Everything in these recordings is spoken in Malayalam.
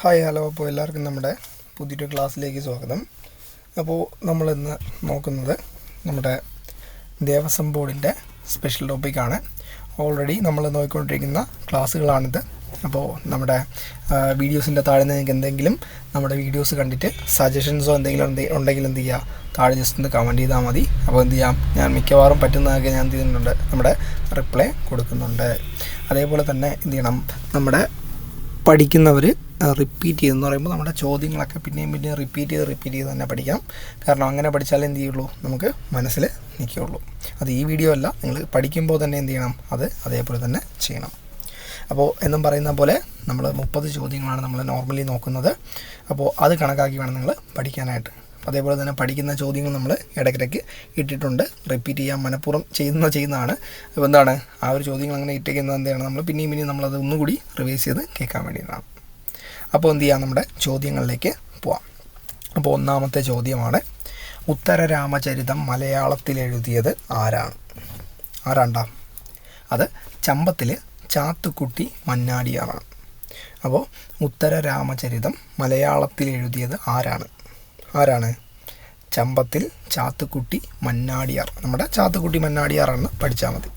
Hi hello. അപ്പോൾ എല്ലാവർക്കും നമ്മുടെ പുതിയൊരു ക്ലാസ്സിലേക്ക് സ്വാഗതം. അപ്പോൾ നമ്മളിന്ന് നോക്കുന്നത് നമ്മുടെ ദേവസ്വം ബോർഡിന്റെ സ്പെഷ്യൽ ടോപ്പിക്കാണ്. ഓൾറെഡി നമ്മൾ നോക്കിക്കൊണ്ടിരിക്കുന്ന ക്ലാസ്സുകളാണിത്. അപ്പോൾ നമ്മുടെ വീഡിയോസിന്റെ താഴെ നിങ്ങൾക്ക് എന്തെങ്കിലും നമ്മുടെ വീഡിയോസ് കണ്ടിട്ട് സജഷൻസോ എന്തെങ്കിലും ഉണ്ടെങ്കിൽ എന്ത് ചെയ്യുക താഴെ ജസ്റ്റ് ഒന്ന് കമന്റ് ചെയ്താൽ മതി. അപ്പോൾ എന്ത് ചെയ്യാം? ഞാൻ മിക്കവാറും പറ്റുന്നതൊക്കെ ഞാൻ എന്ത് ചെയ്യുന്നുണ്ട് നമ്മുടെ റിപ്ലൈ കൊടുക്കുന്നുണ്ട്. അതേപോലെ തന്നെ എന്ത് ചെയ്യണം? നമ്മുടെ പഠിക്കുന്നവർ റിപ്പീറ്റ് ചെയ്തെന്ന് പറയുമ്പോൾ നമ്മുടെ ചോദ്യങ്ങളൊക്കെ പിന്നെയും പിന്നെയും റിപ്പീറ്റ് ചെയ്ത് റിപ്പീറ്റ് ചെയ്ത് തന്നെ പഠിക്കാം. കാരണം അങ്ങനെ പഠിച്ചാലേ എന്ത് ചെയ്യുള്ളൂ? നമുക്ക് മനസ്സിൽ നിൽക്കുകയുള്ളൂ അത് ഈ വീഡിയോ അല്ല. നിങ്ങൾ പഠിക്കുമ്പോൾ തന്നെ എന്ത് ചെയ്യണം? അത് അതേപോലെ തന്നെ ചെയ്യണം. അപ്പോൾ എന്നും പറയുന്ന പോലെ നമ്മൾ മുപ്പത് ചോദ്യങ്ങളാണ് നമ്മൾ നോർമലി നോക്കുന്നത്. അപ്പോൾ അത് കണക്കാക്കി വേണം നിങ്ങൾ പഠിക്കാനായിട്ട്. അതേപോലെ തന്നെ പഠിക്കുന്ന ചോദ്യങ്ങൾ നമ്മൾ ഇടയ്ക്കിടയ്ക്ക് ഇട്ടിട്ടുണ്ട്. റിപ്പീറ്റ് ചെയ്യാൻ മനഃപൂർവം ചെയ്യുന്ന ചെയ്യുന്നതാണ്. അപ്പോൾ എന്താണ്? ആ ഒരു ചോദ്യങ്ങൾ അങ്ങനെ ഇട്ടേക്കുന്നത് എന്താണ്? നമ്മൾ പിന്നെയും പിന്നെയും നമ്മളത് ഒന്നുകൂടി റിവൈസ് ചെയ്ത് കേൾക്കാൻ വേണ്ടിയിട്ടാണ്. അപ്പോൾ എന്ത് ചെയ്യാം? നമ്മുടെ ചോദ്യങ്ങളിലേക്ക് പോവാം. അപ്പോൾ ഒന്നാമത്തെ ചോദ്യമാണ് ഉത്തര രാമചരിതം മലയാളത്തിൽ എഴുതിയത് ആരാണ്? ആരാണ്ടാ? അത് ചമ്പത്തിൽ ചാത്തുക്കുട്ടി മന്നാടിയാറാണ് അപ്പോൾ ഉത്തര രാമചരിതം മലയാളത്തിൽ എഴുതിയത് ആരാണ്? ആരാണ്? ചമ്പത്തിൽ ചാത്തുക്കുട്ടി മന്നാടിയാർ. നമ്മുടെ ചാത്തുക്കുട്ടി മന്നാടിയാറാണ് പഠിച്ചാൽ മതി.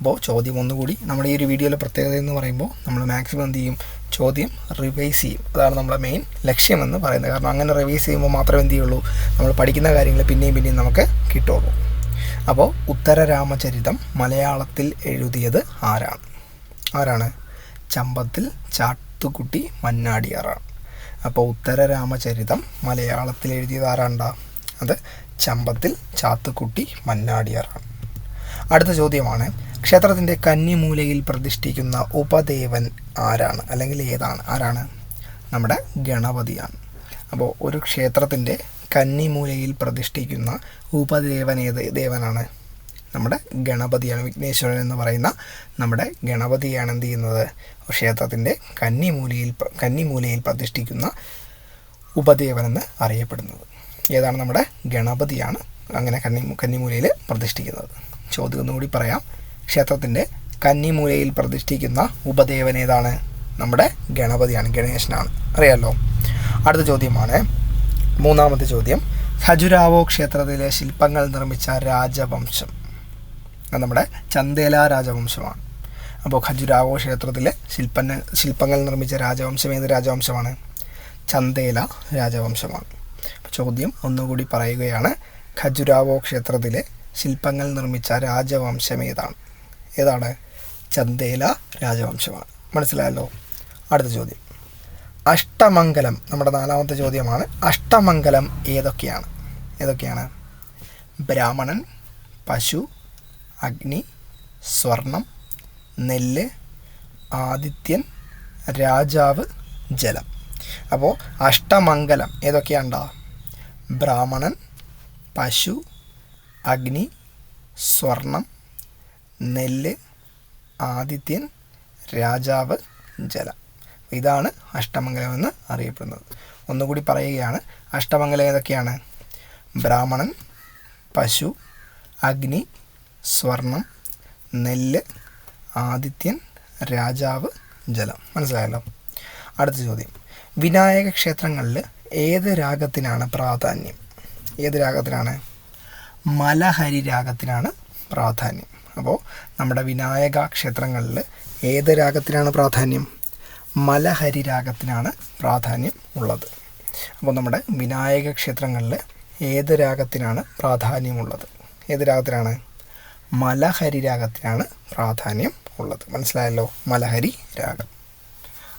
അപ്പോൾ ചോദ്യം ഒന്നുകൂടി നമ്മുടെ ഈ ഒരു വീഡിയോയിലെ പ്രത്യേകത എന്ന് പറയുമ്പോൾ നമ്മൾ മാക്സിമം എന്ത് ചെയ്യും? ചോദ്യം റിവൈസ് ചെയ്യും. അതാണ് നമ്മുടെ മെയിൻ ലക്ഷ്യമെന്ന് പറയുന്നത്. കാരണം അങ്ങനെ റിവൈസ് ചെയ്യുമ്പോൾ മാത്രമേ എന്ത് ചെയ്യുള്ളൂ? നമ്മൾ പഠിക്കുന്ന കാര്യങ്ങൾ പിന്നെയും പിന്നെയും നമുക്ക് കിട്ടുള്ളൂ അപ്പോൾ ഉത്തരരാമചരിതം മലയാളത്തിൽ എഴുതിയത് ആരാണ്? ആരാണ്? ചമ്പത്തിൽ ചാത്തുകുട്ടി മന്നാടിയാറാണ്. അപ്പോൾ ഉത്തരരാമചരിതം മലയാളത്തിൽ എഴുതിയത് ആരാണ്ടാ? അത് ചമ്പത്തിൽ ചാത്തുക്കുട്ടി മന്നാടിയാറാണ്. അടുത്ത ചോദ്യമാണ്. ക്ഷേത്രത്തിന്റെ കന്നിമൂലയിൽ പ്രതിഷ്ഠിക്കുന്ന ഉപദേവൻ ആരാണ്? അല്ലെങ്കിൽ ഏതാണ്? ആരാണ്? നമ്മുടെ ഗണപതിയാണ്. അപ്പോൾ ഒരു ക്ഷേത്രത്തിന്റെ കന്നിമൂലയിൽ പ്രതിഷ്ഠിക്കുന്ന ഉപദേവൻ ഏത് ദേവനാണ്? നമ്മുടെ ഗണപതിയാണ്. വിഘ്നേശ്വരൻ എന്ന് പറയുന്ന നമ്മുടെ ഗണപതിയാണ് എന്ത് ചെയ്യുന്നത്? ക്ഷേത്രത്തിന്റെ കന്നിമൂലയിൽ കന്നിമൂലയിൽ പ്രതിഷ്ഠിക്കുന്ന ഉപദേവൻ എന്ന് അറിയപ്പെടുന്നത്. ഏതാണ്? നമ്മുടെ ഗണപതിയാണ് അങ്ങനെ കന്നി കന്നിമൂലയിൽ പ്രതിഷ്ഠിക്കുന്നത്. ചോദ്യം ഒന്നുകൂടി പറയാം. ക്ഷേത്രത്തിന്റെ കന്നിമൂലയിൽ പ്രതിഷ്ഠിക്കുന്ന ഉപദേവൻ ഏതാണ്? നമ്മുടെ ഗണപതിയാണ് ഗണേശനാണ്. അറിയാലോ? അടുത്ത ചോദ്യമാണ്. മൂന്നാമത്തെ ചോദ്യം. ഖജുരാവോ ക്ഷേത്രത്തിലെ ശില്പങ്ങൾ നിർമ്മിച്ച രാജവംശം? നമ്മുടെ ചന്ദേല രാജവംശമാണ്. അപ്പോൾ ഖജുരാവോ ക്ഷേത്രത്തിലെ ശില്പന ശില്പങ്ങൾ നിർമ്മിച്ച രാജവംശം ഏത് രാജവംശമാണ്? ചന്ദേല രാജവംശമാണ്. ചോദ്യം ഒന്നുകൂടി പറയുകയാണ്. ഖജുരാവോ ക്ഷേത്രത്തിലെ ശില്പങ്ങൾ നിർമ്മിച്ച രാജവംശം ഏതാണ്? ഏതാണ്? ചന്ദേല രാജവംശമാണ്. മനസ്സിലായല്ലോ? അടുത്ത ചോദ്യം. അഷ്ടമംഗലം നമ്മുടെ നാലാമത്തെ ചോദ്യമാണ്. അഷ്ടമംഗലം ഏതൊക്കെയാണ്? ഏതൊക്കെയാണ്? ബ്രാഹ്മണൻ പശു അഗ്നി സ്വർണം നെല്ല് ആദിത്യൻ രാജാവ് ജലം. അപ്പോൾ അഷ്ടമംഗലം ഏതൊക്കെയാണ്ടാ? ബ്രാഹ്മണൻ പശു അഗ്നി സ്വർണം നെല്ല് ആദിത്യൻ രാജാവ് ജലം. ഇതാണ് അഷ്ടമംഗലം എന്ന് അറിയപ്പെടുന്നത്. ഒന്നുകൂടി പറയുകയാണ് അഷ്ടമംഗലം ഏതൊക്കെയാണ്? ബ്രാഹ്മണൻ പശു അഗ്നി സ്വർണം നെല്ല് ആദിത്യൻ രാജാവ് ജലം. മനസ്സിലായല്ലോ? അടുത്ത ചോദ്യം. വിനായക ക്ഷേത്രങ്ങളിൽ ഏത് രാഗത്തിനാണ് പ്രാധാന്യം? ഏത് രാഗത്തിനാണ്? മലഹരി രാഗത്തിനാണ് പ്രാധാന്യം. അപ്പോൾ നമ്മുടെ വിനായക ക്ഷേത്രങ്ങളിൽ ഏത് രാഗത്തിനാണ് പ്രാധാന്യം? മലഹരി രാഗത്തിനാണ് പ്രാധാന്യം ഉള്ളത്. അപ്പോൾ നമ്മുടെ വിനായക ക്ഷേത്രങ്ങളിൽ ഏത് രാഗത്തിനാണ് പ്രാധാന്യമുള്ളത്? ഏത് രാഗത്തിനാണ്? മലഹരി രാഗത്തിനാണ് പ്രാധാന്യം ഉള്ളത്. മനസ്സിലായല്ലോ? മലഹരി രാഗം.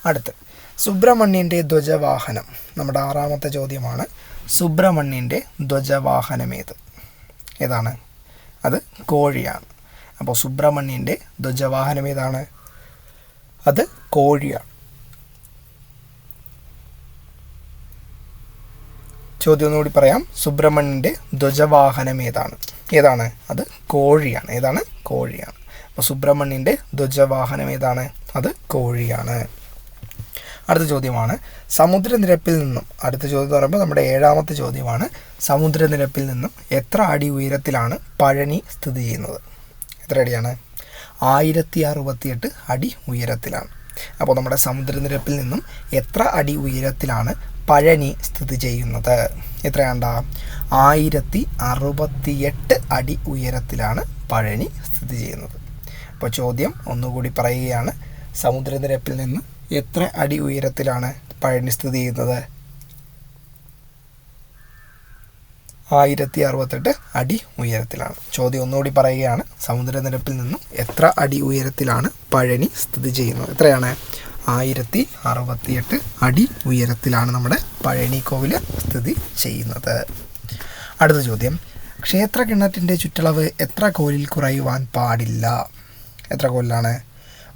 അടുത്ത് സുബ്രഹ്മണ്യന്റെ ധ്വജവാഹനം. നമ്മുടെ ആറാമത്തെ ചോദ്യമാണ് സുബ്രഹ്മണ്യന്റെ ധ്വജവാഹനം ഏത് ഏതാണ്? അത് കോഴിയാണ്. അപ്പോൾ സുബ്രഹ്മണ്യന്റെ ധ്വജവാഹനം ഏതാണ്? അത് കോഴിയാണ്. ചോദ്യം ഒന്നുകൂടി പറയാം. സുബ്രഹ്മണ്യന്റെ ധ്വജവാഹനം ഏതാണ്? ഏതാണ്? അത് കോഴിയാണ്. ഏതാണ്? കോഴിയാണ്. അപ്പോൾ സുബ്രഹ്മണ്യന്റെ ധ്വജവാഹനം ഏതാണ്? അത് കോഴിയാണ്. അടുത്ത ചോദ്യമാണ്. സമുദ്രനിരപ്പിൽ നിന്നും അടുത്ത ചോദ്യം എന്ന് പറയുമ്പോൾ നമ്മുടെ ഏഴാമത്തെ ചോദ്യമാണ്. സമുദ്രനിരപ്പിൽ നിന്നും എത്ര അടി ഉയരത്തിലാണ് പഴനി സ്ഥിതി ചെയ്യുന്നത്? എത്ര അടിയാണ് ആയിരത്തി അറുപത്തിയെട്ട് അടി ഉയരത്തിലാണ്. അപ്പോൾ നമ്മുടെ സമുദ്രനിരപ്പിൽ നിന്നും എത്ര അടി ഉയരത്തിലാണ് പഴനി സ്ഥിതി ചെയ്യുന്നത്? എത്രയാണ്ട? ആയിരത്തി അറുപത്തിയെട്ട് അടി ഉയരത്തിലാണ് പഴനി സ്ഥിതി ചെയ്യുന്നത്. അപ്പോൾ ചോദ്യം ഒന്നുകൂടി പറയുകയാണ്. സമുദ്രനിരപ്പിൽ നിന്ന് എത്ര അടി ഉയരത്തിലാണ് പഴനി സ്ഥിതി ചെയ്യുന്നത്? ആയിരത്തി അറുപത്തെട്ട് അടി ഉയരത്തിലാണ്. ചോദ്യം ഒന്നുകൂടി പറയുകയാണ് സമുദ്രനിരപ്പിൽ നിന്നും എത്ര അടി ഉയരത്തിലാണ് പഴനി സ്ഥിതി ചെയ്യുന്നത്? എത്രയാണ്? ആയിരത്തി അറുപത്തിയെട്ട് അടി ഉയരത്തിലാണ് നമ്മുടെ പഴനി കോവിൽ സ്ഥിതി ചെയ്യുന്നത്. അടുത്ത ചോദ്യം ക്ഷേത്ര കിണറ്റിന്റെ ചുറ്റളവ് എത്ര കോലിൽ കുറയുവാൻ പാടില്ല? എത്ര കോലിലാണ്?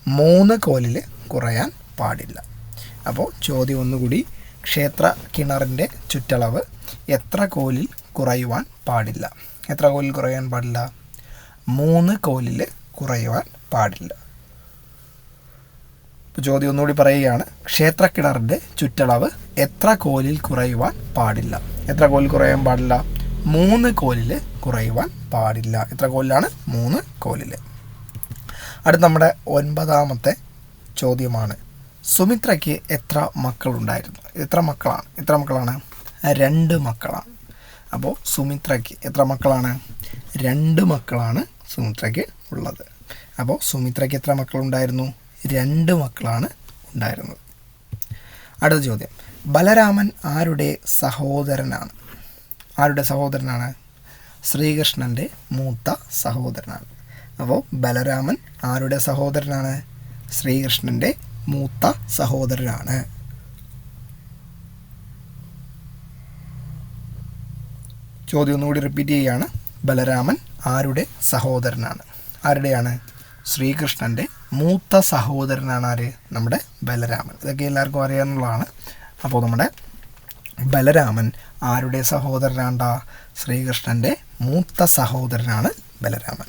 മൂന്ന് കോലിൽ കുറയാൻ പാടില്ല. അപ്പോൾ ചോദ്യം ഒന്നുകൂടി ക്ഷേത്ര കിണറിന്റെ ചുറ്റളവ് എത്ര കോലിൽ കുറയുവാൻ പാടില്ല. എത്ര കോലിൽ കുറയാൻ പാടില്ല? മൂന്ന് കോലിൽ കുറയുവാൻ പാടില്ല. ചോദ്യം ഒന്നുകൂടി പറയുകയാണ് ക്ഷേത്രക്കിണറിന്റെ ചുറ്റളവ് എത്ര കോലിൽ കുറയുവാൻ പാടില്ല? എത്ര കോലിൽ കുറയാൻ പാടില്ല? മൂന്ന് കോലിൽ കുറയുവാൻ പാടില്ല. എത്ര കോലിലാണ്? മൂന്ന് കോലിൽ. അടുത്ത നമ്മുടെ ഒൻപതാമത്തെ ചോദ്യമാണ് സുമിത്രയ്ക്ക് എത്ര മക്കളുണ്ടായിരുന്നു? എത്ര മക്കളാണ്? എത്ര മക്കളാണ്? രണ്ട് മക്കളാണ്. അപ്പോൾ സുമിത്രയ്ക്ക് എത്ര മക്കളാണ്? രണ്ട് മക്കളാണ് സുമിത്രയ്ക്ക് ഉള്ളത്. അപ്പോൾ സുമിത്രയ്ക്ക് എത്ര മക്കളുണ്ടായിരുന്നു? രണ്ട് മക്കളാണ് ഉണ്ടായിരുന്നത്. അടുത്ത ചോദ്യം. ബലരാമൻ ആരുടെ സഹോദരനാണ്? ആരുടെ സഹോദരനാണ്? ശ്രീകൃഷ്ണന്റെ മൂത്ത സഹോദരനാണ്. അപ്പോൾ ബലരാമൻ ആരുടെ സഹോദരനാണ്? ശ്രീകൃഷ്ണന്റെ മൂത്ത സഹോദരനാണ്. ചോദ്യം ഒന്നുകൂടി റിപ്പീറ്റ് ചെയ്യുകയാണ് ബലരാമൻ ആരുടെ സഹോദരനാണ്? ആരുടെയാണ്? ശ്രീകൃഷ്ണന്റെ മൂത്ത സഹോദരനാണ് ആര്? നമ്മുടെ ബലരാമൻ. ഇതൊക്കെ എല്ലാവർക്കും അറിയാവുന്നതാണ്. അപ്പോൾ നമ്മുടെ ബലരാമൻ ആരുടെ സഹോദരനാണ്ട? ശ്രീകൃഷ്ണന്റെ മൂത്ത സഹോദരനാണ് ബലരാമൻ.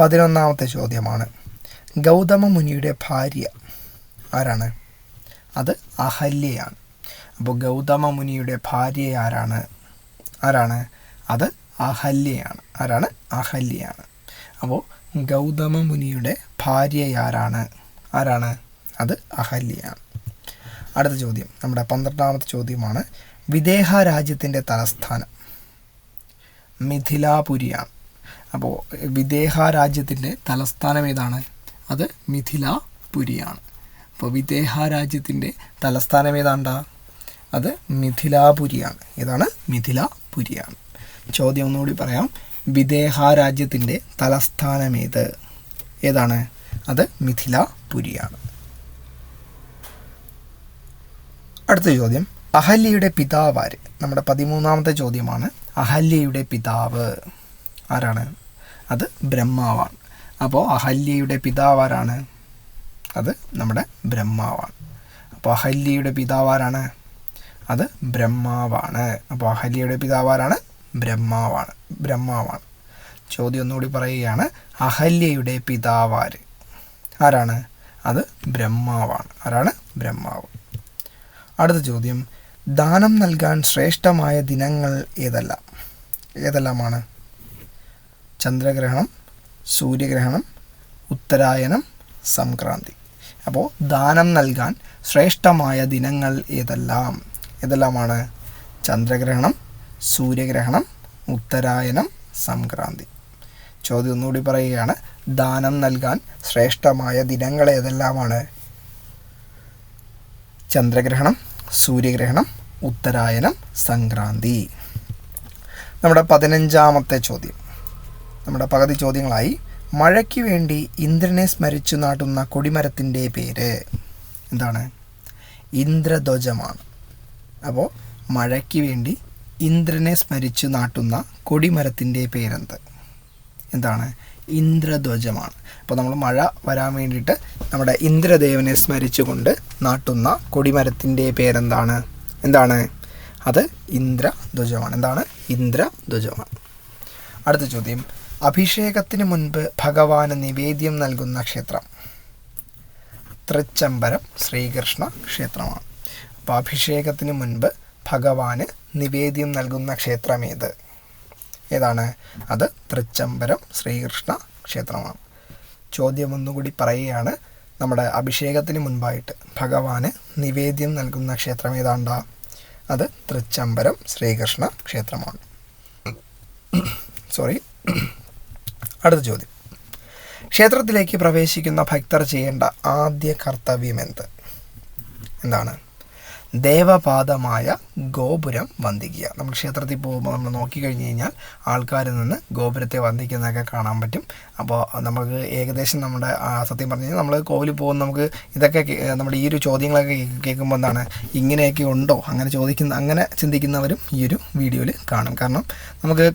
പതിനൊന്നാമത്തെ ചോദ്യമാണ്. ഗൗതമ മുനിയുടെ ഭാര്യ ആരാണ്? അത് അഹല്യയാണ്. അപ്പോൾ ഗൗതമ മുനിയുടെ ഭാര്യ ആരാണ്? ആരാണ്? അത് അഹല്യയാണ്. ആരാണ്? അഹല്യയാണ്. അപ്പോൾ ഗൗതമ മുനിയുടെ ഭാര്യയാരാണ് ആരാണ്? അത് അഹല്യയാണ്. അടുത്ത ചോദ്യം. നമ്മുടെ പന്ത്രണ്ടാമത്തെ ചോദ്യമാണ്. വിദേഹ രാജ്യത്തിന്റെ തലസ്ഥാനം മിഥിലാപുരിയാണ്. അപ്പോൾ വിദേഹ രാജ്യത്തിന്റെ തലസ്ഥാനം ഏതാണ്? അത് മിഥിലാപുരിയാണ്. അപ്പോൾ വിദേഹ രാജ്യത്തിന്റെ തലസ്ഥാനം ഏതാണ്ട? അത് മിഥിലാപുരിയാണ്. ഏതാണ്? മിഥിലാപുരിയാണ് ചോദ്യം ഒന്നുകൂടി പറയാം. വിദേഹ രാജ്യത്തിന്റെ തലസ്ഥാനം ഏത് ഏതാണ്? അത് മിഥിലാപുരിയാണ് അടുത്ത ചോദ്യം. അഹല്യയുടെ പിതാവ് ആര്? നമ്മുടെ പതിമൂന്നാമത്തെ ചോദ്യമാണ്. അഹല്യയുടെ പിതാവ് ആരാണ്? അത് ബ്രഹ്മാവാണ്. അപ്പോൾ അഹല്യയുടെ പിതാവ് ആരാണ്? അത് നമ്മുടെ ബ്രഹ്മാവാണ്. അപ്പോൾ അഹല്യയുടെ പിതാവ് ആരാണ്? അത് ബ്രഹ്മാവാണ്. അപ്പോൾ അഹല്യയുടെ പിതാവ് ആരാണ് ബ്രഹ്മാവാണ്. ബ്രഹ്മാവാണ്. ചോദ്യം ഒന്നുകൂടി പറയുകയാണ്. അഹല്യയുടെ പിതാവാര്. ആരാണ്? അത് ബ്രഹ്മാവാണ്. ആരാണ്? ബ്രഹ്മാവ്. അടുത്ത ചോദ്യം. ദാനം നൽകാൻ ശ്രേഷ്ഠമായ ദിനങ്ങൾ ഏതെല്ലാം? ഏതെല്ലാമാണ്? ചന്ദ്രഗ്രഹണം സൂര്യഗ്രഹണം ഉത്തരായനം സംക്രാന്തി. അപ്പോൾ ദാനം നൽകാൻ ശ്രേഷ്ഠമായ ദിനങ്ങൾ ഏതെല്ലാം? ഏതെല്ലാമാണ് ചന്ദ്രഗ്രഹണം സൂര്യഗ്രഹണം ഉത്തരായനം സംക്രാന്തി. ചോദ്യം ഒന്നുകൂടി പറയുകയാണ് ദാനം നൽകാൻ ശ്രേഷ്ഠമായ ദിനങ്ങൾ ഏതെല്ലാമാണ്? ചന്ദ്രഗ്രഹണം സൂര്യഗ്രഹണം ഉത്തരായനം സംക്രാന്തി. നമ്മുടെ പതിനഞ്ചാമത്തെ ചോദ്യം. നമ്മുടെ പകുതി ചോദ്യങ്ങളായി മഴയ്ക്ക് വേണ്ടി ഇന്ദ്രനെ സ്മരിച്ചു നാട്ടുന്ന കൊടിമരത്തിന്റെ പേര് എന്താണ്? ഇന്ദ്രധ്വജമാണ്. അപ്പോൾ മഴയ്ക്ക് വേണ്ടി ഇന്ദ്രനെ സ്മരിച്ചു നാട്ടുന്ന കൊടിമരത്തിന്റെ പേരെന്ത്? എന്താണ്? ഇന്ദ്രധ്വജമാണ്. അപ്പോൾ നമ്മൾ മഴ വരാൻ വേണ്ടിയിട്ട് നമ്മുടെ ഇന്ദ്രദേവനെ സ്മരിച്ചുകൊണ്ട് നാട്ടുന്ന കൊടിമരത്തിന്റെ പേരെന്താണ്? എന്താണ്? അത് ഇന്ദ്രധ്വജമാണ്. എന്താണ്? ഇന്ദ്രധ്വജമാണ്. അടുത്ത ചോദ്യം. അഭിഷേകത്തിന് മുൻപ് ഭഗവാന് നിവേദ്യം നൽകുന്ന ക്ഷേത്രം. തൃച്ചംബരം ശ്രീകൃഷ്ണ ക്ഷേത്രമാണ്. അപ്പോൾ അഭിഷേകത്തിന് മുൻപ് ഭഗവാന് നിവേദ്യം നൽകുന്ന ക്ഷേത്രം ഏത് ഏതാണ്? അത് തൃച്ചംബരം ശ്രീകൃഷ്ണ ക്ഷേത്രമാണ്. ചോദ്യം ഒന്നുകൂടി പറയുകയാണ്. നമ്മുടെ അഭിഷേകത്തിന് മുൻപായിട്ട് ഭഗവാന് നിവേദ്യം നൽകുന്ന ക്ഷേത്രം ഏതാണ്ട? അത് തൃച്ചംബരം ശ്രീകൃഷ്ണ ക്ഷേത്രമാണ്. സോറി അടുത്ത ചോദ്യം. ക്ഷേത്രത്തിലേക്ക് പ്രവേശിക്കുന്ന ഭക്തർ ചെയ്യേണ്ട ആദ്യ കർത്തവ്യം എന്ത്? എന്താണ്? ദേവപാദമായ ഗോപുരം വന്ദിക്കുക. നമ്മൾ ക്ഷേത്രത്തിൽ പോകുമ്പോൾ നമ്മൾ നോക്കിക്കഴിഞ്ഞ് കഴിഞ്ഞാൽ ആൾക്കാരിൽ നിന്ന് ഗോപുരത്തെ വന്ദിക്കുന്നതൊക്കെ കാണാൻ പറ്റും. അപ്പോൾ നമുക്ക് ഏകദേശം നമ്മുടെ സത്യം പറഞ്ഞു കഴിഞ്ഞാൽ നമ്മൾ കോവിലിൽ പോകുന്ന നമുക്ക് ഇതൊക്കെ നമ്മുടെ ഈ ഒരു ചോദ്യങ്ങളൊക്കെ കേൾക്കുമ്പോൾ എന്താണ് ഇങ്ങനെയൊക്കെ ഉണ്ടോ? അങ്ങനെ ചോദിക്കുന്ന അങ്ങനെ ചിന്തിക്കുന്നവരും ഈ ഒരു വീഡിയോയിൽ കാണും. കാരണം നമുക്ക്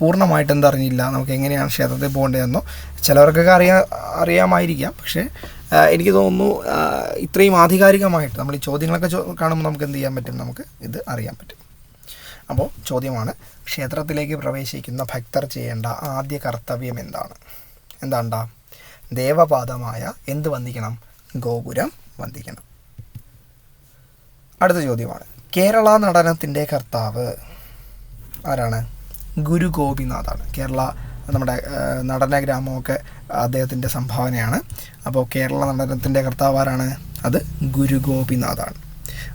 പൂർണമായിട്ടെന്തറിഞ്ഞില്ല നമുക്ക് എങ്ങനെയാണ് ക്ഷേത്രത്തിൽ പോകേണ്ടതെന്നോ ചിലവർക്കൊക്കെ അറിയാ അറിയാമായിരിക്കാം. പക്ഷേ എനിക്ക് തോന്നുന്നു ഇത്രയും ആധികാരികമായിട്ട് നമ്മൾ ഈ ചോദ്യങ്ങളൊക്കെ കാണുമ്പോൾ നമുക്ക് എന്ത് ചെയ്യാൻ പറ്റും? നമുക്ക് ഇത് അറിയാൻ പറ്റും. അപ്പോൾ ചോദ്യമാണ് ക്ഷേത്രത്തിലേക്ക് പ്രവേശിക്കുന്ന ഭക്തർ ചെയ്യേണ്ട ആദ്യ കർത്തവ്യം എന്താണ്? എന്താണ്ട? ദേവപാദമായ എന്ത് വന്ദിക്കണം? ഗോപുരം വന്ദിക്കണം. അടുത്ത ചോദ്യമാണ് കേരള നടനത്തിന്റെ കർത്താവ് ആരാണ്? ഗുരു ഗോപിനാഥാണ്. കേരള നമ്മുടെ നടനഗ്രാമമൊക്കെ നടന ഗ്രാമമൊക്കെ അദ്ദേഹത്തിന്റെ സംഭാവനയാണ്. അപ്പോൾ കേരള നടനത്തിന്റെ കർത്താവ് ആരാണ് അത് ഗുരു ഗോപിനാഥാണ്.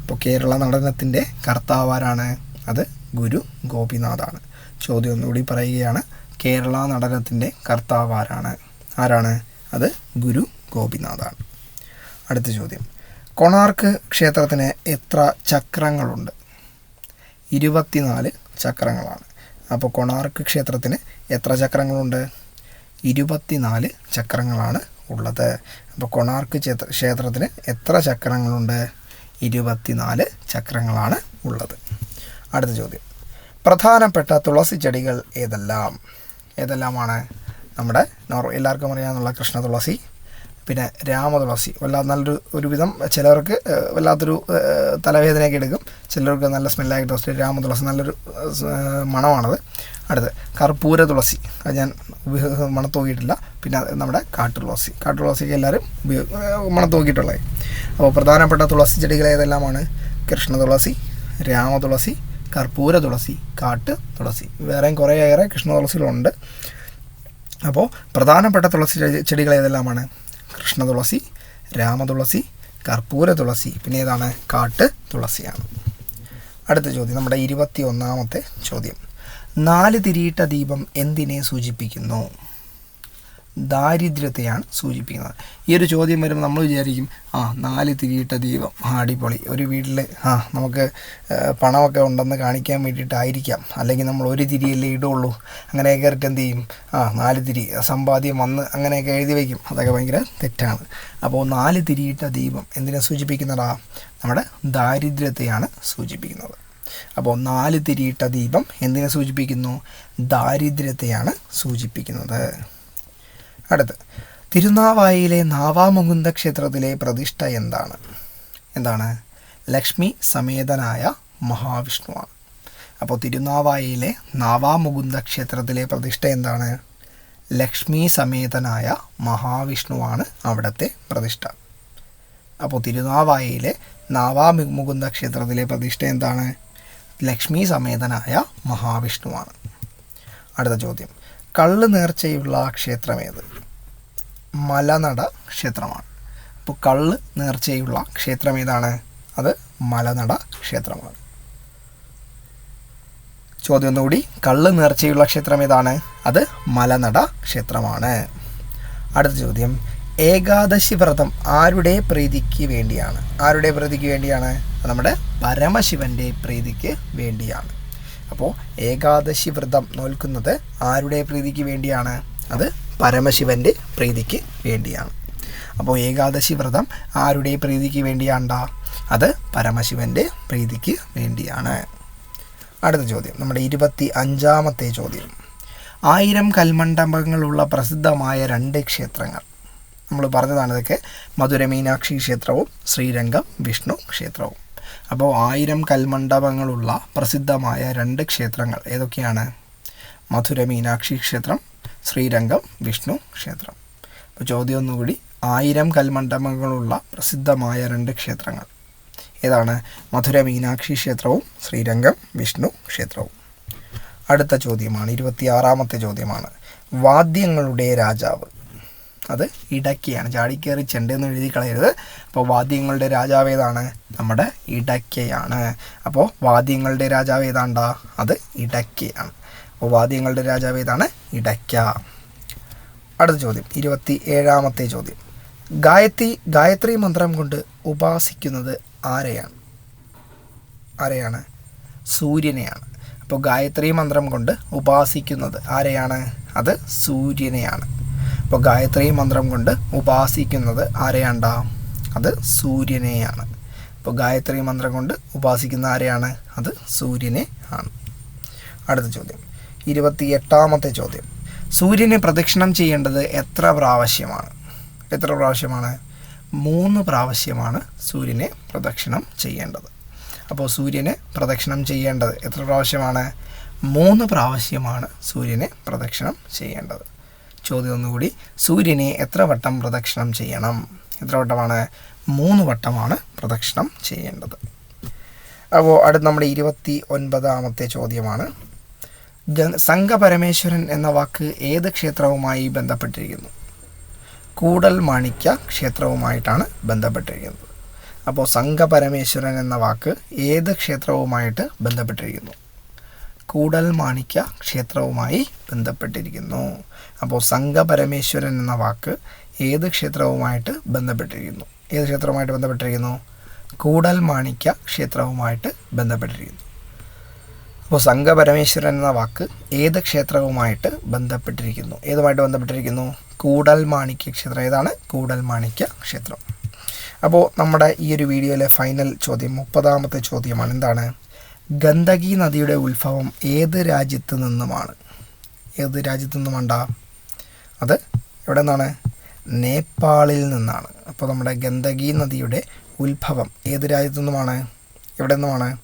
അപ്പോൾ കേരള നടനത്തിന്റെ കർത്താവ് ആരാണ് അത് ഗുരു ഗോപിനാഥാണ്. ചോദ്യം ഒന്നുകൂടി പറയുകയാണ് കേരള നടനത്തിന്റെ കർത്താവ് ആരാണ്? ആരാണ് അത് ഗുരു ഗോപിനാഥാണ്. അടുത്ത ചോദ്യം. കൊണാർക്ക് ക്ഷേത്രത്തിന് എത്ര ചക്രങ്ങളുണ്ട്? ഇരുപത്തിനാല് ചക്രങ്ങളാണ്. അപ്പോൾ കൊണാർക്ക് ക്ഷേത്രത്തിന് എത്ര ചക്രങ്ങളുണ്ട്? ഇരുപത്തിനാല് ചക്രങ്ങളാണ് ഉള്ളത്. അപ്പോൾ കൊണാർക്ക് ക്ഷേത്ര ക്ഷേത്രത്തിന് എത്ര ചക്രങ്ങളുണ്ട്? ഇരുപത്തിനാല് ചക്രങ്ങളാണ് ഉള്ളത്. അടുത്ത ചോദ്യം. പ്രധാനപ്പെട്ട തുളസി ചെടികൾ ഏതെല്ലാം? ഏതെല്ലാമാണ് നമ്മുടെ എല്ലാവർക്കും അറിയാവുന്ന കൃഷ്ണ തുളസി പിന്നെ രാമതുളസി വല്ലാതെ നല്ലൊരു ഒരുവിധം ചിലർക്ക് വല്ലാത്തൊരു തലവേദനയൊക്കെ എടുക്കും. ചിലർക്ക് നല്ല സ്മെല്ലായിട്ട് തുളസി രാമതുളസി നല്ലൊരു മണമാണത്. അടുത്ത് കർപ്പൂര തുളസി അത് ഞാൻ ഉപയോഗ- മണത്ത് നോക്കിയിട്ടില്ല പിന്നെ നമ്മുടെ കാട്ടുതുളസി. കാട്ടുതുളസിക്ക് എല്ലാവരും ഉപയോഗ ഏഹ്, മണത്ത് നോക്കിയിട്ടുള്ളത് അപ്പോൾ പ്രധാനപ്പെട്ട തുളസി ചെടികൾ ഏതെല്ലാമാണ്? കൃഷ്ണ തുളസി രാമതുളസി കർപ്പൂര തുളസി കാട്ട് തുളസി വേറെയും കുറേയേറെ കൃഷ്ണ തുളസികളുണ്ട് അപ്പോൾ പ്രധാനപ്പെട്ട തുളസി ചെടികൾ ഏതെല്ലാമാണ്? കൃഷ്ണ തുളസി രാമതുളസി കർപ്പൂര തുളസി പിന്നെ ഏതാണ്? കാട്ട് തുളസിയാണ്. അടുത്ത ചോദ്യം നമ്മുടെ ഇരുപത്തി ഒന്നാമത്തെ ചോദ്യം. നാല് തിരിയിട്ട ദീപം എന്തിനെ സൂചിപ്പിക്കുന്നു? ദാരിദ്ര്യത്തെയാണ് സൂചിപ്പിക്കുന്നത്. ഈ ഒരു ചോദ്യം വരുമ്പോൾ നമ്മൾ വിചാരിക്കും ആ നാല് തിരിയിട്ട ദീപം അടിപൊളി. ഒരു വീട്ടിൽ ആ നമുക്ക് പണമൊക്കെ ഉണ്ടെന്ന് കാണിക്കാൻ വേണ്ടിയിട്ടായിരിക്കാം. അല്ലെങ്കിൽ നമ്മൾ ഒരു തിരിയല്ലേ ഇടുള്ളൂ. അങ്ങനെയൊക്കെ കയറിയിട്ട് എന്ത് ചെയ്യും? ആ നാല് തിരി സമ്പാദ്യം വന്ന് അങ്ങനെയൊക്കെ എഴുതി വയ്ക്കും. അതൊക്കെ ഭയങ്കര തെറ്റാണ്. അപ്പോൾ നാല് തിരിയിട്ട ദീപം എന്തിനെ സൂചിപ്പിക്കുന്നതാ? നമ്മുടെ ദാരിദ്ര്യത്തെയാണ് സൂചിപ്പിക്കുന്നത്. അപ്പോൾ നാല് തിരിയിട്ട ദീപം എന്തിനെ സൂചിപ്പിക്കുന്നു? ദാരിദ്ര്യത്തെയാണ് സൂചിപ്പിക്കുന്നത്. അടുത്ത്. തിരുനാവായിലെ നാവാമുകുന്ദ ക്ഷേത്രത്തിലെ പ്രതിഷ്ഠ എന്താണ്? എന്താണ്? ലക്ഷ്മി സമേതനായ മഹാവിഷ്ണുവാണ്. അപ്പോൾ തിരുനാവായിലെ നാവാമുകുന്ദ ക്ഷേത്രത്തിലെ പ്രതിഷ്ഠ എന്താണ്? ലക്ഷ്മി സമേതനായ മഹാവിഷ്ണുവാണ് അവിടുത്തെ പ്രതിഷ്ഠ. അപ്പോൾ തിരുനാവായിലെ നാവാമുകുന്ദ ക്ഷേത്രത്തിലെ പ്രതിഷ്ഠ എന്താണ്? ലക്ഷ്മി സമേതനായ മഹാവിഷ്ണുവാണ്. അടുത്ത ചോദ്യം. കള്ള് നേർച്ചയുള്ള ക്ഷേത്രമേത്? മലനട ക്ഷേത്രമാണ്. അപ്പോൾ കള്ള് നേർച്ചയുള്ള ക്ഷേത്രം ഏതാണ് അത് മലനട ക്ഷേത്രമാണ്. ചോദ്യം ഒന്നുകൂടി കള്ള് നേർച്ചയുള്ള ക്ഷേത്രം ഏതാണ് അത് മലനട ക്ഷേത്രമാണ്. അടുത്ത ചോദ്യം. ഏകാദശി വ്രതം ആരുടെ പ്രീതിക്ക് വേണ്ടിയാണ്? ആരുടെ പ്രീതിക്ക് വേണ്ടിയാണ്? നമ്മുടെ പരമശിവന്റെ പ്രീതിക്ക് വേണ്ടിയാണ്. അപ്പോൾ ഏകാദശി വ്രതം നോൽക്കുന്നത് ആരുടെ പ്രീതിക്ക് വേണ്ടിയാണ്? അത് പരമശിവന്റെ പ്രീതിക്ക് വേണ്ടിയാണ്. അപ്പോൾ ഏകാദശി വ്രതം ആരുടെ പ്രീതിക്ക് വേണ്ടിയാണ്ടാ? അത് പരമശിവന്റെ പ്രീതിക്ക് വേണ്ടിയാണ്. അടുത്ത ചോദ്യം നമ്മുടെ ഇരുപത്തി അഞ്ചാമത്തെ ചോദ്യം. ആയിരം കൽമണ്ഡപങ്ങളുള്ള പ്രസിദ്ധമായ രണ്ട് ക്ഷേത്രങ്ങൾ. നമ്മൾ പറഞ്ഞതാണ് ഇതൊക്കെ മധുര മീനാക്ഷി ക്ഷേത്രവും ശ്രീരംഗം വിഷ്ണു ക്ഷേത്രവും. അപ്പോൾ ആയിരം കൽമണ്ഡപങ്ങളുള്ള പ്രസിദ്ധമായ രണ്ട് ക്ഷേത്രങ്ങൾ ഏതൊക്കെയാണ്? മധുര മീനാക്ഷി ക്ഷേത്രം ശ്രീരംഗം വിഷ്ണു ക്ഷേത്രം. അപ്പോൾ ചോദ്യം ഒന്നുകൂടി ആയിരം കൽമണ്ഡപങ്ങളുള്ള പ്രസിദ്ധമായ രണ്ട് ക്ഷേത്രങ്ങൾ ഏതാണ്? മധുര മീനാക്ഷി ക്ഷേത്രവും ശ്രീരംഗം വിഷ്ണു ക്ഷേത്രവും. അടുത്ത ചോദ്യമാണ് ഇരുപത്തിയാറാമത്തെ ചോദ്യമാണ്. വാദ്യങ്ങളുടെ രാജാവ് അത് ഇടയ്ക്കയാണ്. ചാടിക്കേറി ചെണ്ടെന്ന് എഴുതി കളയരുത്. അപ്പോൾ വാദ്യങ്ങളുടെ രാജാവ് ഏതാണ്? നമ്മുടെ ഇടയ്ക്കയാണ്. അപ്പോൾ വാദ്യങ്ങളുടെ രാജാവ് ഏതാണ്ടാ? അത് ഇടയ്ക്കയാണ്. അപ്പോൾ വാദ്യങ്ങളുടെ രാജാവ് ഏതാണ്? ഇടയ്ക്ക. അടുത്ത ചോദ്യം. ഇരുപത്തി ഏഴാമത്തെ ചോദ്യം. ഗായത്രി ഗായത്രി മന്ത്രം കൊണ്ട് ഉപാസിക്കുന്നത് ആരെയാണ്? ആരെയാണ്? സൂര്യനെയാണ്. അപ്പോൾ ഗായത്രി മന്ത്രം കൊണ്ട് ഉപാസിക്കുന്നത് ആരെയാണ്? അത് സൂര്യനെയാണ്. അപ്പോൾ ഗായത്രി മന്ത്രം കൊണ്ട് ഉപാസിക്കുന്നത് ആരെയാണ്ടാ? അത് സൂര്യനെയാണ്. അപ്പോൾ ഗായത്രി മന്ത്രം കൊണ്ട് ഉപാസിക്കുന്ന ആരെയാണ്? അത് സൂര്യനെ ആണ്. അടുത്ത ചോദ്യം. ഇരുപത്തി എട്ടാമത്തെ ചോദ്യം. സൂര്യനെ പ്രദക്ഷിണം ചെയ്യേണ്ടത് എത്ര പ്രാവശ്യമാണ്? എത്ര പ്രാവശ്യമാണ്? മൂന്ന് പ്രാവശ്യമാണ് സൂര്യനെ പ്രദക്ഷിണം ചെയ്യേണ്ടത്. അപ്പോൾ സൂര്യനെ പ്രദക്ഷിണം ചെയ്യേണ്ടത് എത്ര പ്രാവശ്യമാണ്? മൂന്ന് പ്രാവശ്യമാണ് സൂര്യനെ പ്രദക്ഷിണം ചെയ്യേണ്ടത്. ചോദ്യം ഒന്നുകൂടി സൂര്യനെ എത്ര വട്ടം പ്രദക്ഷിണം ചെയ്യണം? എത്ര വട്ടമാണ്? മൂന്ന് വട്ടമാണ് പ്രദക്ഷിണം ചെയ്യേണ്ടത്. അപ്പോൾ അടുത്ത നമ്മുടെ ഇരുപത്തി ഒൻപതാമത്തെ ചോദ്യമാണ് സംഘപരമേശ്വരൻ എന്ന വാക്ക് ഏത് ക്ഷേത്രവുമായി ബന്ധപ്പെട്ടിരിക്കുന്നു? കൂടൽ മാണിക്യ ക്ഷേത്രവുമായിട്ടാണ് ബന്ധപ്പെട്ടിരിക്കുന്നത്. അപ്പോൾ സംഘപരമേശ്വരൻ എന്ന വാക്ക് ഏത് ക്ഷേത്രവുമായിട്ട് ബന്ധപ്പെട്ടിരിക്കുന്നു? കൂടൽ മാണിക്യ ക്ഷേത്രവുമായി ബന്ധപ്പെട്ടിരിക്കുന്നു. അപ്പോൾ സംഘപരമേശ്വരൻ എന്ന വാക്ക് ഏത് ക്ഷേത്രവുമായിട്ട് ബന്ധപ്പെട്ടിരിക്കുന്നു? ഏത് ക്ഷേത്രവുമായിട്ട് ബന്ധപ്പെട്ടിരിക്കുന്നു? കൂടൽ മാണിക്യ ക്ഷേത്രവുമായിട്ട് ബന്ധപ്പെട്ടിരിക്കുന്നു. അപ്പോൾ സംഘപരമേശ്വരൻ എന്ന വാക്ക് ഏത് ക്ഷേത്രവുമായിട്ട് ബന്ധപ്പെട്ടിരിക്കുന്നു? ഏതുമായിട്ട് ബന്ധപ്പെട്ടിരിക്കുന്നു? കൂടൽ മാണിക്യ ക്ഷേത്രം. ഏതാണ്? കൂടൽ മാണിക്യ ക്ഷേത്രം. അപ്പോൾ നമ്മുടെ ഈ ഒരു വീഡിയോയിലെ ഫൈനൽ ചോദ്യം മുപ്പതാമത്തെ ചോദ്യമാണ്. എന്താണ്? ഗന്ദകി നദിയുടെ ഉത്ഭവം ഏത് രാജ്യത്ത് നിന്നുമാണ്? ഏത് രാജ്യത്തു നിന്നുമാണ്ട? അത് എവിടെ നിന്നാണ്. നേപ്പാളിൽ നിന്നാണ്. അപ്പോൾ നമ്മുടെ ഗന്ദകി നദിയുടെ ഉത്ഭവം ഏത് രാജ്യത്തു നിന്നുമാണ്? എവിടെ നിന്നുമാണ്?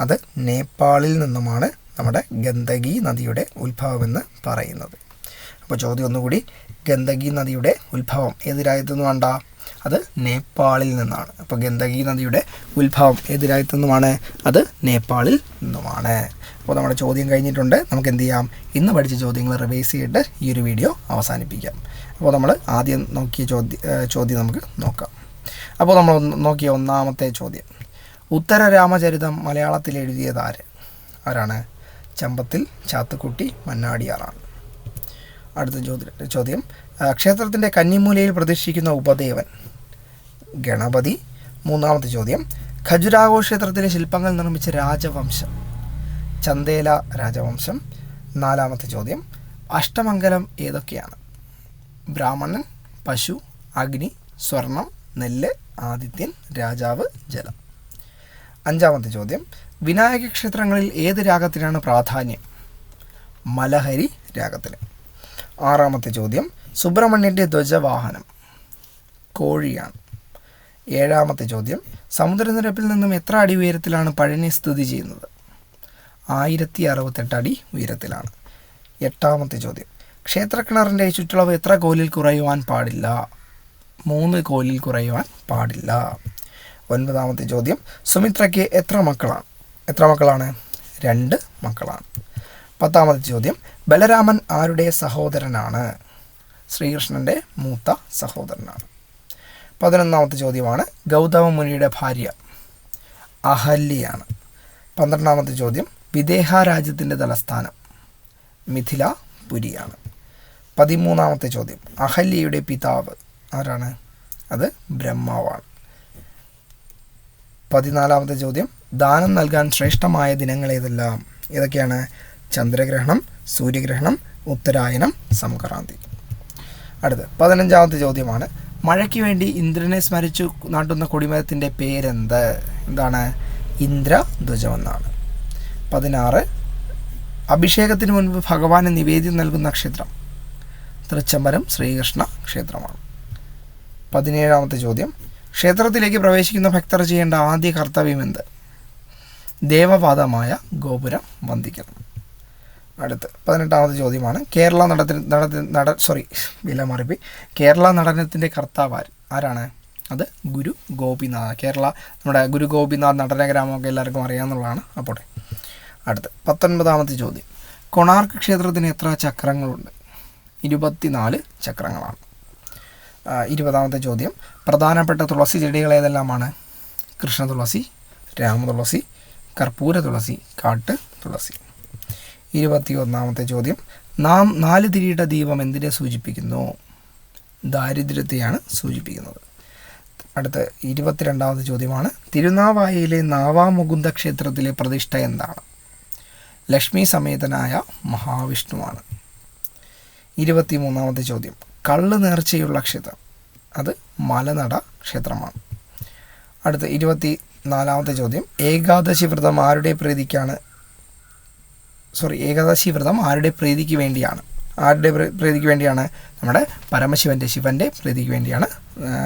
അത് നേപ്പാളിൽ നിന്നുമാണ് നമ്മുടെ ഗന്ദകി നദിയുടെ ഉത്ഭവമെന്ന് പറയുന്നത്. അപ്പോൾ ചോദ്യം ഒന്നുകൂടി ഗന്ദകി നദിയുടെ ഉത്ഭവം ഏത് രാജ്യത്തു നിന്ന് വേണ്ട അത് നേപ്പാളിൽ നിന്നാണ്. അപ്പോൾ ഗന്ദകി നദിയുടെ ഉത്ഭവം ഏത് രാജ്യത്തു നിന്നുമാണ് അത് നേപ്പാളിൽ നിന്നുമാണ്. അപ്പോൾ നമ്മുടെ ചോദ്യം കഴിഞ്ഞിട്ടുണ്ട്. നമുക്ക് എന്ത് ചെയ്യാം? ഇന്ന് പഠിച്ച ചോദ്യങ്ങൾ റിവൈസ് ചെയ്തിട്ട് ഈ ഒരു വീഡിയോ അവസാനിപ്പിക്കാം. അപ്പോൾ നമ്മൾ ആദ്യം നോക്കിയ ചോദ്യം ചോദ്യം നമുക്ക് നോക്കാം. അപ്പോൾ നമ്മൾ നോക്കിയ ഒന്നാമത്തെ ചോദ്യം. ഉത്തര രാമചരിതം മലയാളത്തിൽ എഴുതിയത് ആര്? ആരാണ്? ചമ്പത്തിൽ ചാത്തുക്കുട്ടി മന്നാടിയാറാണ്. അടുത്ത ചോദ്യം ചോദ്യം. ക്ഷേത്രത്തിന്റെ കന്നിമൂലയിൽ പ്രതിഷ്ഠിക്കുന്ന ഉപദേവൻ. ഗണപതി മൂന്നാമത്തെ ചോദ്യം. ഖജുരാഹോ ക്ഷേത്രത്തിലെ ശില്പങ്ങൾ നിർമ്മിച്ച രാജവംശം. ചന്ദേല രാജവംശം. നാലാമത്തെ ചോദ്യം. അഷ്ടമംഗലം ഏതൊക്കെയാണ്? ബ്രാഹ്മണൻ പശു അഗ്നി സ്വർണം നെല്ല് ആദിത്യൻ രാജാവ് ജലം. അഞ്ചാമത്തെ ചോദ്യം. വിനായക ക്ഷേത്രങ്ങളിൽ ഏത് രാഗത്തിനാണ് പ്രാധാന്യം? മലഹരി രാഗത്തിന്. ആറാമത്തെ ചോദ്യം. സുബ്രഹ്മണ്യന്റെ ധ്വജവാഹനം. കോഴിയാണ്. ഏഴാമത്തെ ചോദ്യം. സമുദ്രനിരപ്പിൽ നിന്നും എത്ര അടി ഉയരത്തിലാണ് പഴനി സ്ഥിതി ചെയ്യുന്നത്? ആയിരത്തി അറുപത്തെട്ട് അടി ഉയരത്തിലാണ്. എട്ടാമത്തെ ചോദ്യം. ക്ഷേത്രക്കിണറിന്റെ ചുറ്റളവ് എത്ര കോലിൽ കുറയുവാൻ പാടില്ല? മൂന്ന് കോലിൽ കുറയുവാൻ പാടില്ല. ഒൻപതാമത്തെ ചോദ്യം. സുമിത്രയ്ക്ക് എത്ര മക്കളാണ്? എത്ര മക്കളാണ്? രണ്ട് മക്കളാണ്. പത്താമത്തെ ചോദ്യം. ബലരാമൻ ആരുടെ സഹോദരനാണ്? ശ്രീകൃഷ്ണന്റെ മൂത്ത സഹോദരനാണ്. പതിനൊന്നാമത്തെ ചോദ്യമാണ് ഗൗതമ മുനിയുടെ ഭാര്യ അഹല്യയാണ്. പന്ത്രണ്ടാമത്തെ ചോദ്യം വിദേഹ രാജ്യത്തിന്റെ തലസ്ഥാനം മിഥില പുരിയാണ്. പതിമൂന്നാമത്തെ ചോദ്യം അഹല്യയുടെ പിതാവ് ആരാണ്? അത് ബ്രഹ്മാവാണ്. പതിനാലാമത്തെ ചോദ്യം ദാനം നൽകാൻ ശ്രേഷ്ഠമായ ദിനങ്ങൾ ഏതെല്ലാം? ഏതൊക്കെയാണ്? ചന്ദ്രഗ്രഹണം സൂര്യഗ്രഹണം ഉത്തരായനം സംക്രാന്തി. അടുത്ത്. പതിനഞ്ചാമത്തെ ചോദ്യമാണ് മഴയ്ക്ക് വേണ്ടി ഇന്ദ്രനെ സ്മരിച്ചു നാട്ടുന്ന കൊടിമരത്തിന്റെ പേരെന്ത്? എന്താണ് ഇന്ദ്ര ധ്വജമെന്നാണ്. പതിനാറ് അഭിഷേകത്തിന് മുൻപ് ഭഗവാന് നിവേദ്യം നൽകുന്ന ക്ഷേത്രം തൃച്ചംബരം ശ്രീകൃഷ്ണ ക്ഷേത്രമാണ്. പതിനേഴാമത്തെ ചോദ്യം ക്ഷേത്രത്തിലേക്ക് പ്രവേശിക്കുന്ന ഭക്തർ ചെയ്യേണ്ട ആദ്യ കർത്തവ്യം എന്ത്? ദേവപാദമായ ഗോപുരം വന്ദിക്കണം. അടുത്ത്. പതിനെട്ടാമത്തെ ചോദ്യമാണ്. കേരള നട നട സോറി വില മാറിപ്പി കേരള നടനത്തിന്റെ കർത്താവ് ആര്? ആരാണ്? അത് ഗുരു ഗോപിനാഥ്. കേരള നമ്മുടെ ഗുരു ഗോപിനാഥ് നടനഗ്രാമമൊക്കെ എല്ലാവർക്കും അറിയാമെന്നുള്ളതാണ് അപ്പോൾ അടുത്ത്. പത്തൊൻപതാമത്തെ ചോദ്യം. കൊണാർക്ക് ക്ഷേത്രത്തിന് എത്ര ചക്രങ്ങളുണ്ട്? ഇരുപത്തിനാല് ചക്രങ്ങളാണ്. ഇരുപതാമത്തെ ചോദ്യം. പ്രധാനപ്പെട്ട തുളസി ചെടികൾ ഏതെല്ലാമാണ്? കൃഷ്ണ തുളസി രാമതുളസി കർപ്പൂര തുളസി കാട്ട് തുളസി ഇരുപത്തി ഒന്നാമത്തെ ചോദ്യം. നാം നാല് തിരിയുടെ ദീപം എന്തിനെ സൂചിപ്പിക്കുന്നു? ദാരിദ്ര്യത്തെയാണ് സൂചിപ്പിക്കുന്നത്. അടുത്ത ഇരുപത്തിരണ്ടാമത്തെ ചോദ്യമാണ്. തിരുനാവായയിലെ നാവാമുകുന്ദ ക്ഷേത്രത്തിലെ പ്രതിഷ്ഠ എന്താണ്? ലക്ഷ്മി സമേതനായ മഹാവിഷ്ണുവാണ്. ഇരുപത്തി മൂന്നാമത്തെ ചോദ്യം. കള്ള് നേർച്ചയുള്ള ക്ഷേത്രം. അത് മലനട ക്ഷേത്രമാണ്. അടുത്ത ഇരുപത്തി നാലാമത്തെ ചോദ്യം. ഏകാദശി വ്രതം ആരുടെ പ്രീതിക്കാണ് സോറി ഏകാദശി വ്രതം ആരുടെ പ്രീതിക്ക് വേണ്ടിയാണ്? ആരുടെ പ്രീ- പ്രീതിക്ക് വേണ്ടിയാണ്? നമ്മുടെ പരമശിവന്റെ ശിവന്റെ പ്രീതിക്ക് വേണ്ടിയാണ്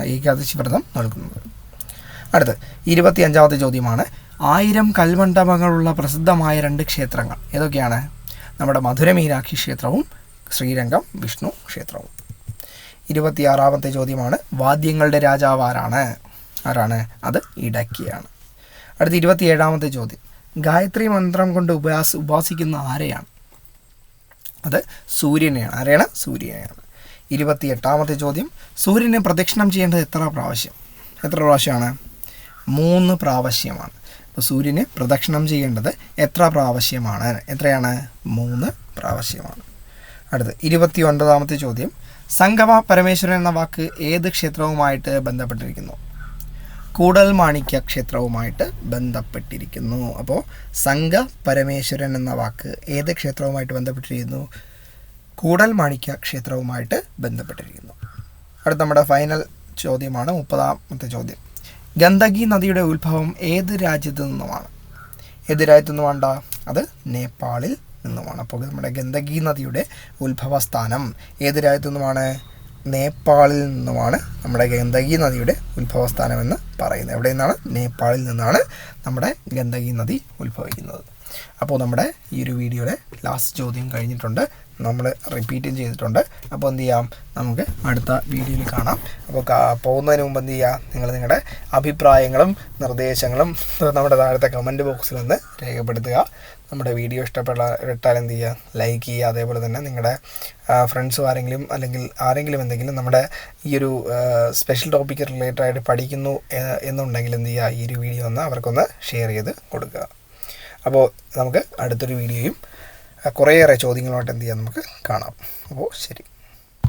ഏകാദശി വ്രതം നൽകുന്നത്. അടുത്ത് ഇരുപത്തി അഞ്ചാമത്തെ ചോദ്യമാണ് ആയിരം കൽമണ്ഡപങ്ങളുള്ള പ്രസിദ്ധമായ രണ്ട് ക്ഷേത്രങ്ങൾ ഏതൊക്കെയാണ്? നമ്മുടെ മധുര മീനാക്ഷി ക്ഷേത്രവും ശ്രീരംഗം വിഷ്ണു ക്ഷേത്രവും. ഇരുപത്തിയാറാമത്തെ ചോദ്യമാണ് വാദ്യങ്ങളുടെ രാജാവ് ആരാണ്? ആരാണ്? അത് ഇടക്കിയാണ്. അടുത്ത ഇരുപത്തിയേഴാമത്തെ ചോദ്യം. ഗായത്രി മന്ത്രം കൊണ്ട് ഉപാസ ഉപാസിക്കുന്ന ആരെയാണ്? അത് സൂര്യനെയാണ്. ആരെയാണ്? സൂര്യനെയാണ്. ഇരുപത്തി എട്ടാമത്തെ ചോദ്യം. സൂര്യനെ പ്രദക്ഷിണം ചെയ്യേണ്ടത് എത്ര പ്രാവശ്യം? എത്ര പ്രാവശ്യമാണ്? മൂന്ന് പ്രാവശ്യമാണ്. അപ്പോൾ സൂര്യനെ പ്രദക്ഷിണം ചെയ്യേണ്ടത് എത്ര പ്രാവശ്യമാണ്? എത്രയാണ്? മൂന്ന് പ്രാവശ്യമാണ്. അടുത്ത് ഇരുപത്തി ഒൻപതാമത്തെ ചോദ്യം. സംഗമ പരമേശ്വരൻ എന്ന വാക്ക് ഏത് ക്ഷേത്രവുമായിട്ട് ബന്ധപ്പെട്ടിരിക്കുന്നു? കൂടൽ മാണിക്യ ക്ഷേത്രവുമായിട്ട് ബന്ധപ്പെട്ടിരിക്കുന്നു. അപ്പോൾ സംഘ പരമേശ്വരൻ എന്ന വാക്ക് ഏത് ക്ഷേത്രവുമായിട്ട് ബന്ധപ്പെട്ടിരിക്കുന്നു? കൂടൽ മാണിക്യ ക്ഷേത്രവുമായിട്ട് ബന്ധപ്പെട്ടിരിക്കുന്നു. അടുത്ത നമ്മുടെ ഫൈനൽ ചോദ്യമാണ് മുപ്പതാമത്തെ ചോദ്യം. ഗന്ധകി നദിയുടെ ഉത്ഭവം ഏത് രാജ്യത്തു നിന്നുമാണ്? ഏത് രാജ്യത്തു നിന്നുമാണ്ട അത് നേപ്പാളിൽ നിന്നുമാണ്. അപ്പോൾ നമ്മുടെ ഗന്ധകി നദിയുടെ ഉത്ഭവസ്ഥാനം ഏത് രാജ്യത്തു നിന്നുമാണ്? നേപ്പാളിൽ നിന്നുമാണ് നമ്മുടെ ഗന്ദകി നദിയുടെ ഉത്ഭവസ്ഥാനമെന്ന് പറയുന്നത്. എവിടെ നിന്നാണ് നേപ്പാളിൽ നിന്നാണ് നമ്മുടെ ഗന്ദകി നദി ഉത്ഭവിക്കുന്നത്. അപ്പോൾ നമ്മുടെ ഈ ഒരു വീഡിയോയുടെ ലാസ്റ്റ് ചോദ്യം കഴിഞ്ഞിട്ടുണ്ട്. നമ്മൾ റിപ്പീറ്റും ചെയ്തിട്ടുണ്ട്. അപ്പോൾ എന്ത് ചെയ്യാം? നമുക്ക് അടുത്ത വീഡിയോയിൽ കാണാം. അപ്പോൾ പോകുന്നതിന് മുമ്പ് എന്ത് ചെയ്യുക നിങ്ങൾ നിങ്ങളുടെ അഭിപ്രായങ്ങളും നിർദ്ദേശങ്ങളും നമ്മുടെ താഴത്തെ കമന്റ് ബോക്സിൽ നിന്ന് രേഖപ്പെടുത്തുക. നമ്മുടെ വീഡിയോ ഇഷ്ടപ്പെട്ടാൽ എന്ത് ചെയ്യുക ലൈക്ക് ചെയ്യുക. അതേപോലെ തന്നെ നിങ്ങളുടെ ഫ്രണ്ട്സും ആരെങ്കിലും അല്ലെങ്കിൽ ആരെങ്കിലും എന്തെങ്കിലും നമ്മുടെ ഈ ഒരു സ്പെഷ്യൽ ടോപ്പിക്ക് റിലേറ്റഡ് ആയിട്ട് പഠിക്കുന്നു എന്നുണ്ടെങ്കിൽ എന്ത് ചെയ്യുക? ഈ ഒരു വീഡിയോ ഒന്ന് അവർക്കൊന്ന് ഷെയർ ചെയ്ത് കൊടുക്കുക. അപ്പോൾ നമുക്ക് അടുത്തൊരു വീഡിയോയും കുറേയേറെ ചോദ്യങ്ങളുമായിട്ട് എന്ത് ചെയ്യാം നമുക്ക് കാണാം. അപ്പോൾ ശരി.